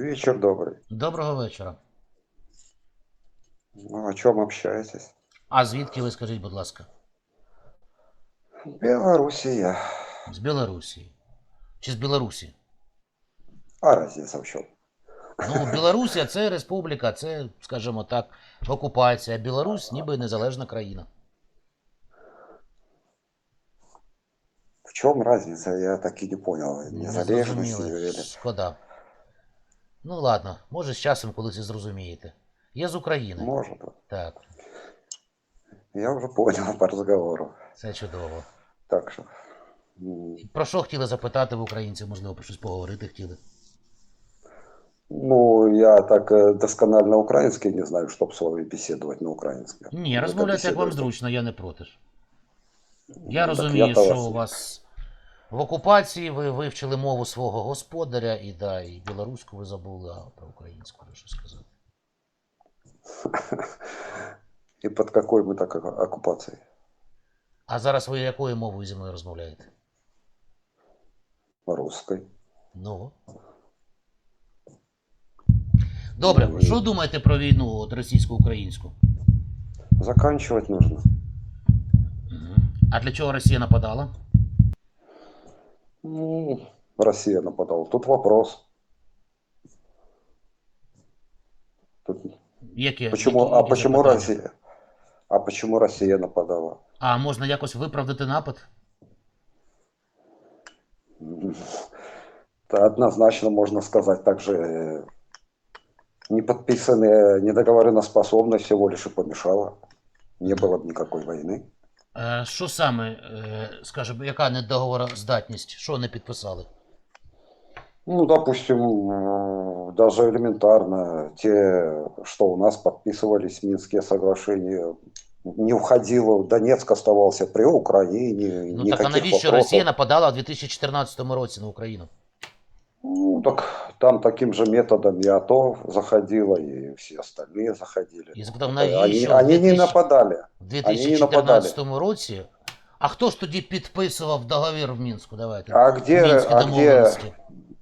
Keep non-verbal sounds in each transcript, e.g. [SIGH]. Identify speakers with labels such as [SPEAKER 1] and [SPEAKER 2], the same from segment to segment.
[SPEAKER 1] Вечер добрый.
[SPEAKER 2] Доброго вечора.
[SPEAKER 1] Ну, о чем общаетесь?
[SPEAKER 2] А звідки ви скажіть, будь ласка?
[SPEAKER 1] Белоруссия.
[SPEAKER 2] З Білорусі. Чи з Білорусі?
[SPEAKER 1] А разница в чем?
[SPEAKER 2] Ну, Білорусія це республіка, це, скажімо так, окупація. Білорусь ніби незалежна країна.
[SPEAKER 1] В чем разница? Я так и не понял.
[SPEAKER 2] Не
[SPEAKER 1] Незалежность
[SPEAKER 2] зрозуміли.
[SPEAKER 1] или...
[SPEAKER 2] Шкода. Ну ладно, може з часом колись і зрозумієте. Я з України.
[SPEAKER 1] Может быть.
[SPEAKER 2] Так,
[SPEAKER 1] Я уже понял по разговору.
[SPEAKER 2] це чудово.
[SPEAKER 1] Так что... м,
[SPEAKER 2] Про що хотіли запитати в українців, можливо, про щось поговорити хотіли.
[SPEAKER 1] Ну, я так э, досконально украинский не знаю, чтоб с вами беседовать на украинском.
[SPEAKER 2] Ні,
[SPEAKER 1] Это
[SPEAKER 2] розмовляйте, як вам
[SPEAKER 1] беседовать-
[SPEAKER 2] зручно, я не проти. ж.
[SPEAKER 1] Ну,
[SPEAKER 2] Я
[SPEAKER 1] так
[SPEAKER 2] розумію,
[SPEAKER 1] то
[SPEAKER 2] що
[SPEAKER 1] вас-
[SPEAKER 2] у вас в окупації ви вивчили мову свого господаря, і да, і білоруську ви забули, а про українську що сказати.
[SPEAKER 1] И под какой мы так оку- оккупацией?
[SPEAKER 2] А зараз ви якою мовою зі мною розмовляєте?
[SPEAKER 1] Русской.
[SPEAKER 2] Ну. Добре,
[SPEAKER 1] Ну,
[SPEAKER 2] що думаєте про війну от російсько-українську?
[SPEAKER 1] Заканчивать нужно.
[SPEAKER 2] Мгм. А для чого Росія нападала?
[SPEAKER 1] Ну, Россия нападала. Тут вопрос. Тут
[SPEAKER 2] Які,
[SPEAKER 1] Почему,
[SPEAKER 2] які-
[SPEAKER 1] а
[SPEAKER 2] які
[SPEAKER 1] почему
[SPEAKER 2] запитання?
[SPEAKER 1] Россия? А почему Россия нападала?
[SPEAKER 2] А можна якось виправдати напад?
[SPEAKER 1] М, Это однозначно можно сказать. Также э, не подписанная недоговореноспособность всего лишь и помешала. Не было бы никакой войны.
[SPEAKER 2] Е, Що саме, е, скажімо, яка недоговороздатність? Що не підписали?
[SPEAKER 1] Ну, допустим, э, даже элементарно те, что у нас подписывались Минские соглашения, не входило, Донецк оставался при Украине,
[SPEAKER 2] Ну так а
[SPEAKER 1] никаких
[SPEAKER 2] навіщо
[SPEAKER 1] вопросов.
[SPEAKER 2] Росія нападала в 2014 році на Україну?
[SPEAKER 1] Ну, так там таким же методом и АТО заходило, и все остальные заходили.
[SPEAKER 2] Я запитав,
[SPEAKER 1] Они,
[SPEAKER 2] навіщо в
[SPEAKER 1] они не
[SPEAKER 2] 2000
[SPEAKER 1] нападали.
[SPEAKER 2] в
[SPEAKER 1] Вони не
[SPEAKER 2] 2014 році? А хто ж тоді підписував договір в Мінську? Давайте.
[SPEAKER 1] А где,
[SPEAKER 2] Мінські
[SPEAKER 1] а где,
[SPEAKER 2] домовленості.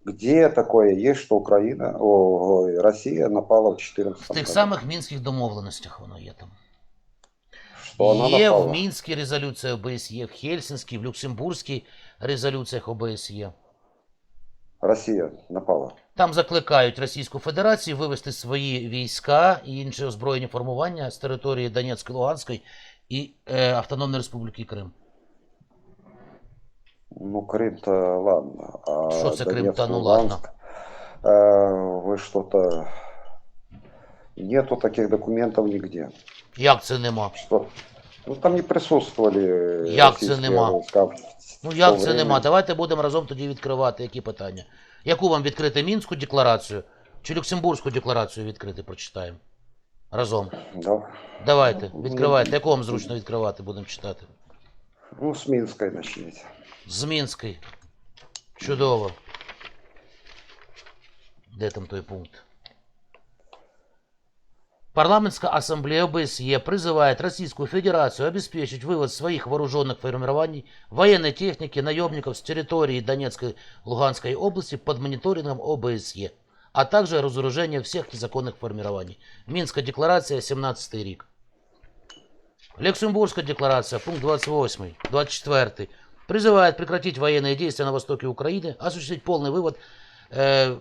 [SPEAKER 1] где такое есть, что Украина, о, ой, Россия напала в 14
[SPEAKER 2] В тих самих мінських домовленостях воно є там.
[SPEAKER 1] Что она
[SPEAKER 2] Є
[SPEAKER 1] напала?
[SPEAKER 2] в Мінській резолюції ОБСЄ, в Хельсінській, в Люксембурзькій резолюціях ОБСЄ.
[SPEAKER 1] Россия напала.
[SPEAKER 2] Там закликають Російську Федерацію вивести свої війська і інші озброєні формування з території Донецької, Луганської і е, Автономної Республіки Крим.
[SPEAKER 1] Ну, Крым-то ладно. А
[SPEAKER 2] Что це Крым-то,
[SPEAKER 1] Донецк,
[SPEAKER 2] ну
[SPEAKER 1] Луганск, э, вы что-то... Нету таких документов нигде.
[SPEAKER 2] Як це нема?
[SPEAKER 1] Что... Ну, там не присутствовали
[SPEAKER 2] Як це
[SPEAKER 1] российские
[SPEAKER 2] нема?
[SPEAKER 1] войска в
[SPEAKER 2] Ну як це нема? Давайте будемо разом тоді відкривати які питання. Яку вам відкрити Мінську декларацію чи Люксембурзьку декларацію відкрити, прочитаємо. Разом.
[SPEAKER 1] Да.
[SPEAKER 2] Давайте, відкривайте. Яку вам зручно відкривати, будемо читати.
[SPEAKER 1] Ну, с Минской начните.
[SPEAKER 2] З Мінської. Чудово. Де там той пункт? Парламентская ассамблея ОБСЕ призывает Российскую Федерацию обеспечить вывод своих вооруженных формирований, военной техники, наемников с территории Донецкой Луганской области под мониторингом ОБСЕ, а также разоружение всех незаконных формирований. Минская декларация, 17 рік. Люксембургская декларация, пункт 28, 24, призывает прекратить военные действия на востоке Украины, осуществить полный вывод э,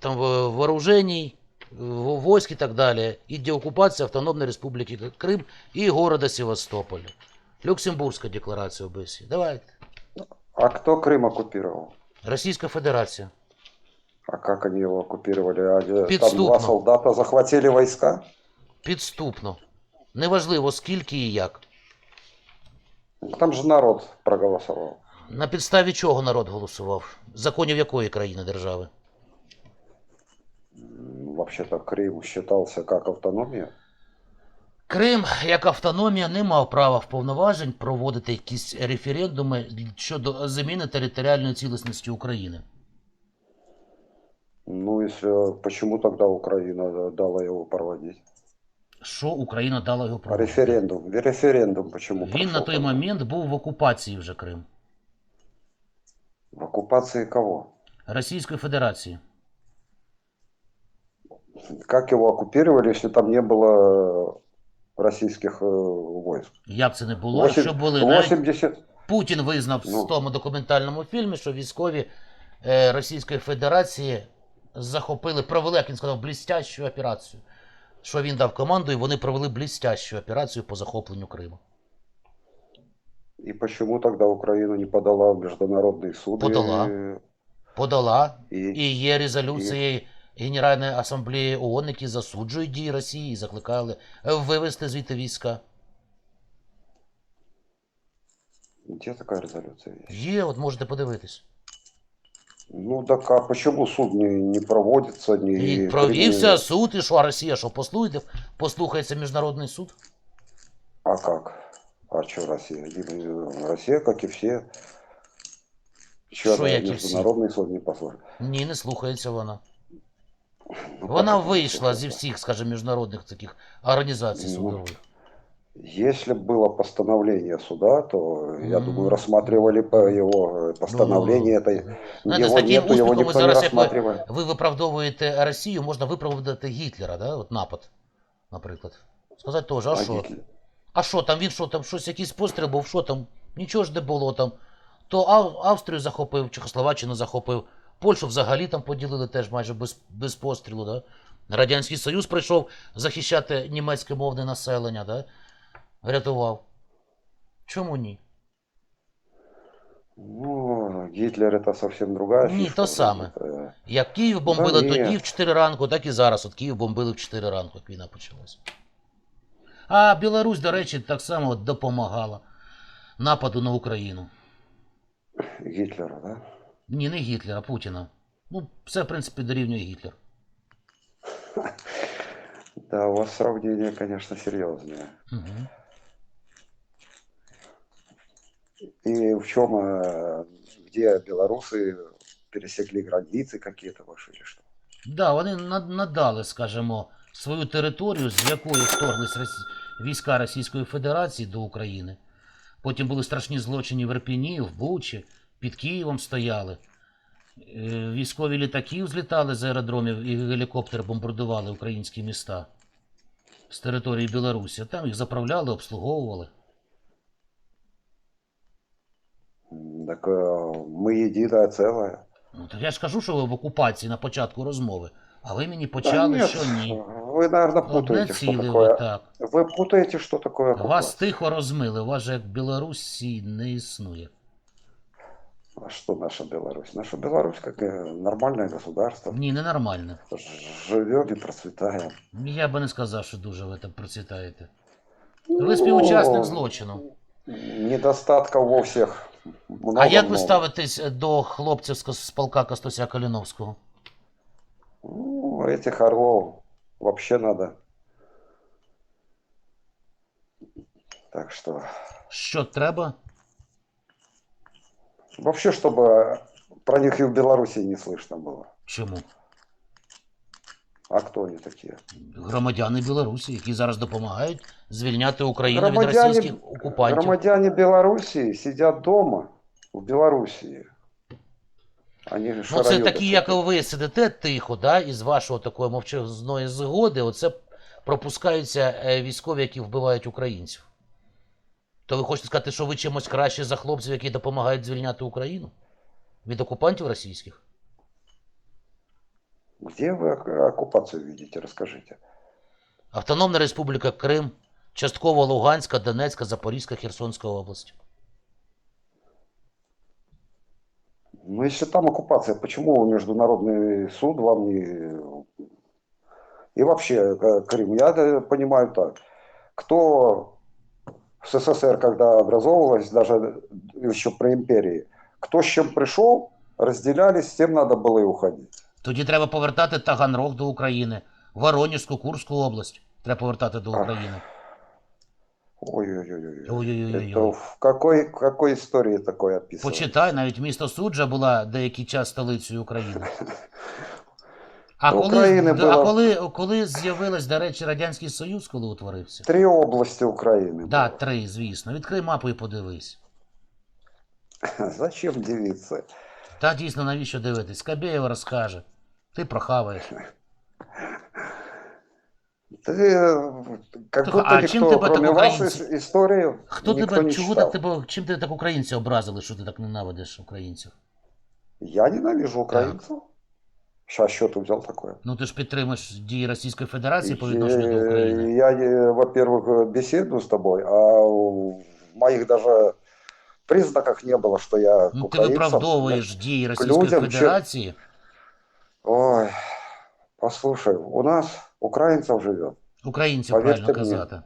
[SPEAKER 2] там, во- вооружений, войск и так далее, и деоккупация Автономной Республики Крым и города Севастополя. Люксембургская декларация ОБСЕ. Давайте.
[SPEAKER 1] А кто Крым оккупировал?
[SPEAKER 2] Российская Федерация.
[SPEAKER 1] А как они его оккупировали? А, э, Там
[SPEAKER 2] Підступно.
[SPEAKER 1] два солдата захватили войска?
[SPEAKER 2] Підступно. Неважливо скільки і як.
[SPEAKER 1] Там же народ проголосовал.
[SPEAKER 2] На підставі чого народ голосував? Законів якої країни держави?
[SPEAKER 1] Вообще-то Крым считался как автономия.
[SPEAKER 2] Крим як автономія не мав права вповноважень проводити якісь референдуми щодо заміни територіальної цілісності України.
[SPEAKER 1] Ну, если почему тогда Украина дала его проводить?
[SPEAKER 2] Що Україна дала його проводити?
[SPEAKER 1] Референдум. Референдум почему
[SPEAKER 2] Він
[SPEAKER 1] прошел
[SPEAKER 2] на той
[SPEAKER 1] тогда?
[SPEAKER 2] момент був в окупації вже Крим
[SPEAKER 1] В оккупации кого?
[SPEAKER 2] Російської Федерації
[SPEAKER 1] Как его оккупировали, если там не было российских э, войск?
[SPEAKER 2] Як це не було?
[SPEAKER 1] Восемь-
[SPEAKER 2] Що були навіть
[SPEAKER 1] 80...
[SPEAKER 2] Путін визнав
[SPEAKER 1] Ну.
[SPEAKER 2] в тому документальному фільмі, що військові е, Російської Федерації захопили, провели, як він сказав, блістящу операцію. Що він дав команду, і вони провели блістящу операцію по захопленню Криму.
[SPEAKER 1] И почему тогда Украина не подала в международный суд?
[SPEAKER 2] Подала.
[SPEAKER 1] И,
[SPEAKER 2] Подала
[SPEAKER 1] и-
[SPEAKER 2] і є резолюції Генеральної асамблеї ООН, які засуджують дії Росії і закликали вивести звідти війська.
[SPEAKER 1] Где такая резолюция есть?
[SPEAKER 2] Є, от можете подивитись.
[SPEAKER 1] Ну так а почему суд не, не проводится? Не,
[SPEAKER 2] І провівся суд, і що, а Росія, що послухайте, послухається міжнародний суд?
[SPEAKER 1] А как? А? Не- Россия, как и все. Чё
[SPEAKER 2] Что, як і
[SPEAKER 1] международный суд не послушает?
[SPEAKER 2] Ні, не слухається вона.
[SPEAKER 1] Ну,
[SPEAKER 2] Вона
[SPEAKER 1] как это не
[SPEAKER 2] вийшла зі
[SPEAKER 1] слушается?
[SPEAKER 2] всіх, скажімо, міжнародних таких організацій
[SPEAKER 1] Ну,
[SPEAKER 2] судових.
[SPEAKER 1] Если бы было постановление суда, то, я
[SPEAKER 2] М.
[SPEAKER 1] думаю, рассматривали по его э, постановление. это,
[SPEAKER 2] Ну, Знаєте, з
[SPEAKER 1] его
[SPEAKER 2] таким
[SPEAKER 1] нету, его
[SPEAKER 2] успіхом ви
[SPEAKER 1] никто не
[SPEAKER 2] зараз, як ви,
[SPEAKER 1] рассматривает.
[SPEAKER 2] ви виправдовуєте Росію, можна виправдати Гітлера, да? От напад, наприклад. Сказати теж, а
[SPEAKER 1] А
[SPEAKER 2] що?
[SPEAKER 1] Гитлер-
[SPEAKER 2] А що там, він що там, щось, якийсь постріл був, що там? Нічого ж не було там. То Ав- Австрію захопив, Чехословаччину захопив, Польщу взагалі там поділили теж майже без, без пострілу, да? Радянський Союз прийшов захищати німецьке мовне населення, да? Рятував. Чому ні?
[SPEAKER 1] Ну, Гитлер это совсем другая
[SPEAKER 2] Не,
[SPEAKER 1] фишка.
[SPEAKER 2] то самое.
[SPEAKER 1] Это-
[SPEAKER 2] Як Київ бомбили
[SPEAKER 1] Да
[SPEAKER 2] тоді в 4 ранку, так і зараз. От Київ бомбили в 4 ранку, як війна почалась. А Білорусь, до речі, так само допомагала нападу на Україну.
[SPEAKER 1] Гитлера, да?
[SPEAKER 2] Ні, не Гітлера, а Путіна. Ну, все, в принципі, дорівнює Гітлер.
[SPEAKER 1] Да, у вас сравнение, конечно, серьезное.
[SPEAKER 2] Угу.
[SPEAKER 1] И в чем, э, где белорусы пересекли границы какие-то ваши или что?
[SPEAKER 2] Да, вони над- надали, скажімо, свою територію, з якої вторглись Росі... війська Російської Федерації до України. Потім були страшні злочини в Ірпіні, в Бучі, під Києвом стояли. Е, Військові літаки злітали з аеродромів і гелікоптери бомбардували українські міста з території Білорусі. Там їх заправляли, обслуговували.
[SPEAKER 1] М, Так э, мы единое целое.
[SPEAKER 2] Ну, так я ж кажу, що ви в окупації на початку розмови, а ви мені
[SPEAKER 1] Да
[SPEAKER 2] почали,
[SPEAKER 1] нет,
[SPEAKER 2] що ні.
[SPEAKER 1] Вы, наверное,
[SPEAKER 2] Одне
[SPEAKER 1] путаете, что
[SPEAKER 2] ціле ви
[SPEAKER 1] такое.
[SPEAKER 2] так.
[SPEAKER 1] Вы путаете, что такое
[SPEAKER 2] Вас
[SPEAKER 1] оккупация.
[SPEAKER 2] тихо розмили, у вас же як Білорусі не існує.
[SPEAKER 1] А что наша Беларусь? Наша Беларусь как нормальное государство.
[SPEAKER 2] Ні, ненормально.
[SPEAKER 1] Живем и процветаем.
[SPEAKER 2] Я би не сказав, що дуже ви там процвітаєте. Ви співучасник злочину.
[SPEAKER 1] Недостатков во всех много.
[SPEAKER 2] А як ви
[SPEAKER 1] много.
[SPEAKER 2] ставитесь до хлопців з з полка Костуся Каліновського?
[SPEAKER 1] Ну, этих орлов вообще надо. Так что
[SPEAKER 2] Що треба?
[SPEAKER 1] вообще, чтобы про них и в Беларуси не слышно было.
[SPEAKER 2] Чому?
[SPEAKER 1] А кто они такие?
[SPEAKER 2] Громадяни Білорусі, які зараз допомагають звільняти Україну від
[SPEAKER 1] Громадяне,
[SPEAKER 2] російських окупантів.
[SPEAKER 1] громадяне Беларуси сидят дома в Белоруссии. Они
[SPEAKER 2] Ну, це
[SPEAKER 1] шараюты
[SPEAKER 2] такі, як
[SPEAKER 1] тут.
[SPEAKER 2] ви сидите тихо, да, із вашого такої мовчазної згоди, оце пропускаються е, військові, які вбивають українців. То ви хочете сказати, що ви чимось краще за хлопців, які допомагають звільняти Україну? Від окупантів російських?
[SPEAKER 1] Где вы ок- оккупацию видите, расскажите.
[SPEAKER 2] Автономна Республіка Крим, частково Луганська, Донецька, Запорізька, Херсонська область.
[SPEAKER 1] Ну, если там оккупация, почему Международный суд вам не... И вообще, э, Крым, я э, понимаю так. Кто в СССР, когда образовывалась, даже еще при империи, кто с чем пришел, разделялись, с тем надо было и уходить.
[SPEAKER 2] Тоді треба повертати Таганрог до України, Воронежську, Курську область. Треба повертати до України.
[SPEAKER 1] Ой-ой-ой.
[SPEAKER 2] Ой-ой-ой.
[SPEAKER 1] Это в какой, в какой истории такое описано?
[SPEAKER 2] Почитай, навіть місто Суджа була деякий час столицею України. [LAUGHS] А коли,
[SPEAKER 1] України
[SPEAKER 2] да, а
[SPEAKER 1] було-
[SPEAKER 2] коли, коли з'явилась, до речі, Радянський Союз, коли утворився?
[SPEAKER 1] Три области Украины.
[SPEAKER 2] Да,
[SPEAKER 1] было.
[SPEAKER 2] три, звісно. Відкрий мапу і подивись. [LAUGHS]
[SPEAKER 1] Зачем дивиться?
[SPEAKER 2] Та дійсно, навіщо дивитись? Скабєєв розкаже. Ти прохаваєш. [LAUGHS]
[SPEAKER 1] Ты э, как
[SPEAKER 2] Слухай,
[SPEAKER 1] будто
[SPEAKER 2] а чем
[SPEAKER 1] никто,
[SPEAKER 2] ты так
[SPEAKER 1] кроме вас,
[SPEAKER 2] украинцы-
[SPEAKER 1] ис- историю
[SPEAKER 2] Хто
[SPEAKER 1] никто
[SPEAKER 2] тебе,
[SPEAKER 1] не
[SPEAKER 2] чого
[SPEAKER 1] читал.
[SPEAKER 2] так тебе, чим тебе так українці образили, що ти так ненавидиш українців?
[SPEAKER 1] Я ненавижу украинцев. Сейчас что ты взял такое?
[SPEAKER 2] Ну ти ж підтримуєш дії Російської Федерації по відношенню до
[SPEAKER 1] Э,
[SPEAKER 2] України.
[SPEAKER 1] Я, э, во-первых, беседую с тобой, а в моих даже признаках не было, что я к
[SPEAKER 2] Ну ти
[SPEAKER 1] украинцам-
[SPEAKER 2] виправдовуєш дії Російської
[SPEAKER 1] людям, чи-
[SPEAKER 2] Федерації.
[SPEAKER 1] Ой, послушай, у нас украинцев живет.
[SPEAKER 2] Українців
[SPEAKER 1] Повірте
[SPEAKER 2] правильно
[SPEAKER 1] мені.
[SPEAKER 2] казати.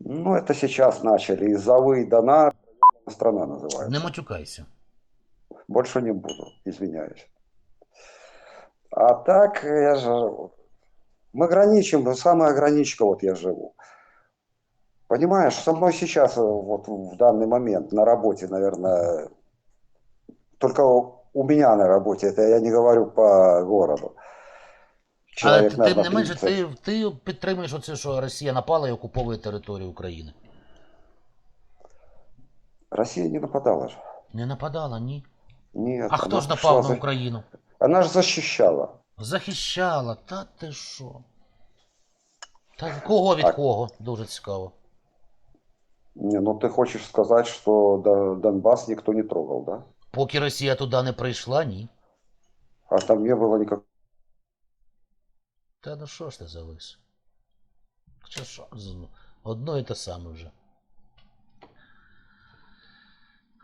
[SPEAKER 1] Ну, это сейчас начали. Из-за вы и дона страна называется.
[SPEAKER 2] Не матюкайся.
[SPEAKER 1] Больше не буду, извиняюсь. А так, я же... Мы граничим, самая граничка вот я живу. Понимаешь, со мной сейчас, э, вот в данный момент на работе, наверное, только у меня на работе, это я не говорю по городу.
[SPEAKER 2] Але
[SPEAKER 1] Человек,
[SPEAKER 2] тим
[SPEAKER 1] наверное,
[SPEAKER 2] не менше,
[SPEAKER 1] 30.
[SPEAKER 2] ти, ти підтримуєш оце, що Росія напала і окуповує територію України.
[SPEAKER 1] Россия не нападала же.
[SPEAKER 2] Не нападала, ні.
[SPEAKER 1] Нет,
[SPEAKER 2] А хто ж напав
[SPEAKER 1] за-
[SPEAKER 2] на Україну?
[SPEAKER 1] Она же защищала.
[SPEAKER 2] Захищала, та ти що? Та кого від
[SPEAKER 1] А-
[SPEAKER 2] кого? Дуже цікаво.
[SPEAKER 1] Не, ну ты хочешь сказать, что Дон- Донбасс никто не трогал, да?
[SPEAKER 2] Поки Росія туди не прийшла, ні.
[SPEAKER 1] А там не было никакого...
[SPEAKER 2] Та ну що ж ти завис? Чи що? Одно і те саме вже.